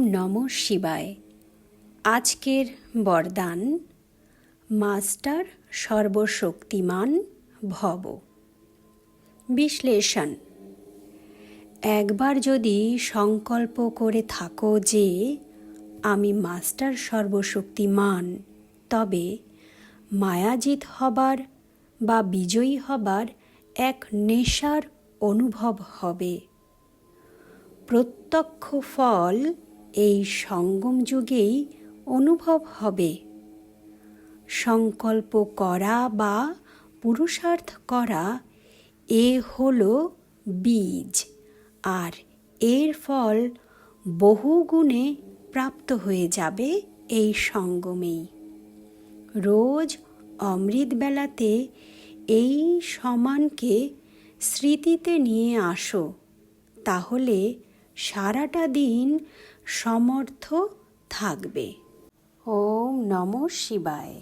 নম শিবায়। আজকের বরদান, মাস্টার সর্বশক্তিমান ভব। বিশ্লেষণ, একবার যদি সংকল্প করে থাকো যে আমি মাস্টার সর্বশক্তিমান, তবে মায়াজিত হবার বা বিজয়ী হবার এক নেশার অনুভব হবে। প্রত্যক্ষ ফল এই সঙ্গম যুগেই অনুভব হবে। সংকল্প করা বা পুরুষার্থ করা, এ হলো বীজ, আর এর ফল বহুগুণে প্রাপ্ত হয়ে যাবে এই সঙ্গমেই। রোজ অমৃত বেলাতে এই সমানকে স্মৃতিতে নিয়ে আসো, তাহলে সারাটা দিন সমর্থ থাকবে। ওম নম শিবায়।